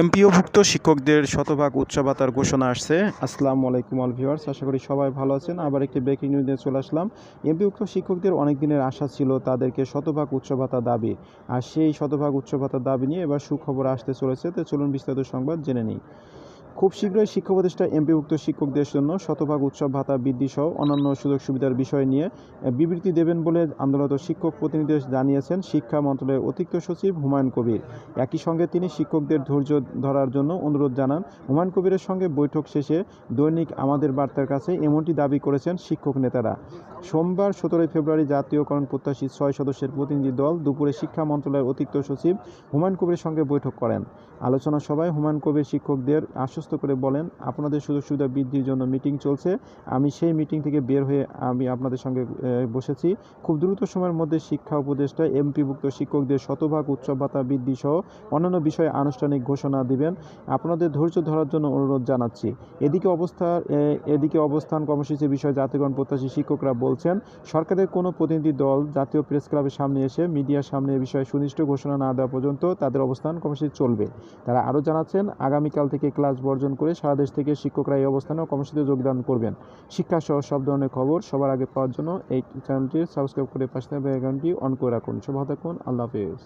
এমপিওভুক্ত শিক্ষকদের শতভাগ উচ্চ ভাতার ঘোষণা আসছে। আসসালামু আলাইকুম অল ভিউয়ার্স আশা করি সবাই ভালো আছেন। আবার একটি ব্রেকিং নিউজ নিয়ে চলে আসলাম। এমপিভুক্ত শিক্ষকদের অনেক দিনের আশা ছিল তাদেরকে শতভাগ উচ্চ ভাতা দাবি। আর সেই শতভাগ উচ্চ ভাতার দাবি নিয়ে এবার সুখবর আসতে চলেছে। তো চলুন বিস্তারিত সংবাদ জেনে নিই। খুব শীঘ্রই শিক্ষা প্রতিষ্ঠা এমপিভুক্ত শিক্ষকদের জন্য শতভাগ উৎসব ভাতা বৃদ্ধি সহ অন্যান্য সুযোগ সুবিধার বিষয় নিয়ে বিবৃতি দেবেন বলে আন্দোলনত শিক্ষক প্রতিনিধি জানিয়েছেন শিক্ষা মন্ত্রণালয়ের অতিরিক্ত সচিব হুমায়ুন কবির। একই সঙ্গে তিনি শিক্ষকদের ধৈর্য ধরার জন্য অনুরোধ জানান, হুমায়ুন কবিরের সঙ্গে বৈঠক শেষে দৈনিক আমাদের বার্তার কাছে এমনটি দাবি করেছেন শিক্ষক নেতারা। সোমবার সতেরোই ফেব্রুয়ারি জাতীয়করণ প্রত্যাশী ছয় সদস্যের প্রতিনিধি দল দুপুরে শিক্ষা মন্ত্রণালয়ের অতিরিক্ত সচিব হুমায়ুন কবিরের সঙ্গে বৈঠক করেন। আলোচনা সভায় হুমায়ুন কবির শিক্ষকদের আশ্বস্ত করে বলেন, আপনাদের সুযোগ সুবিধা বৃদ্ধির জন্য মিটিং চলছে। আমি সেই মিটিং থেকে বের হয়ে আমি আপনাদের সঙ্গে বসেছি। খুব দ্রুত সময়ের মধ্যে শিক্ষা উপদেষ্টা, এমপিভুক্ত শিক্ষকদের শতভাগ উৎসব ভাতা বৃদ্ধি সহ অন্যান্য বিষয়ে আনুষ্ঠানিক ঘোষণা দিবেন। আপনাদের ধৈর্য ধরার জন্য অনুরোধ জানাচ্ছি। এদিকে অবস্থা এদিকে অবস্থান কর্মসূচির বিষয়ে জাতীয়করণ প্রত্যাশী শিক্ষকরা বলছেন, সরকারের কোনো প্রতিনিধি দল জাতীয় প্রেস ক্লাবের সামনে এসে মিডিয়ার সামনে এ বিষয়ে সুনির্দিষ্ট ঘোষণা না দেওয়া পর্যন্ত তাদের অবস্থান কর্মসূচি চলবে। তারা আরও জানাচ্ছেন, আগামীকাল থেকে ক্লাস বর্জন করে সারা দেশ থেকে শিক্ষকরা এই অবস্থানে কর্মসূচিতে যোগদান করবেন। শিক্ষা সহ সব ধরনের খবর সবার আগে পাওয়ার জন্য এই চ্যানেলটি সাবস্ক্রাইব করে পাশে থাকা অন করে রাখুন। শুভ থাকুন। আল্লাহ হাফেজ।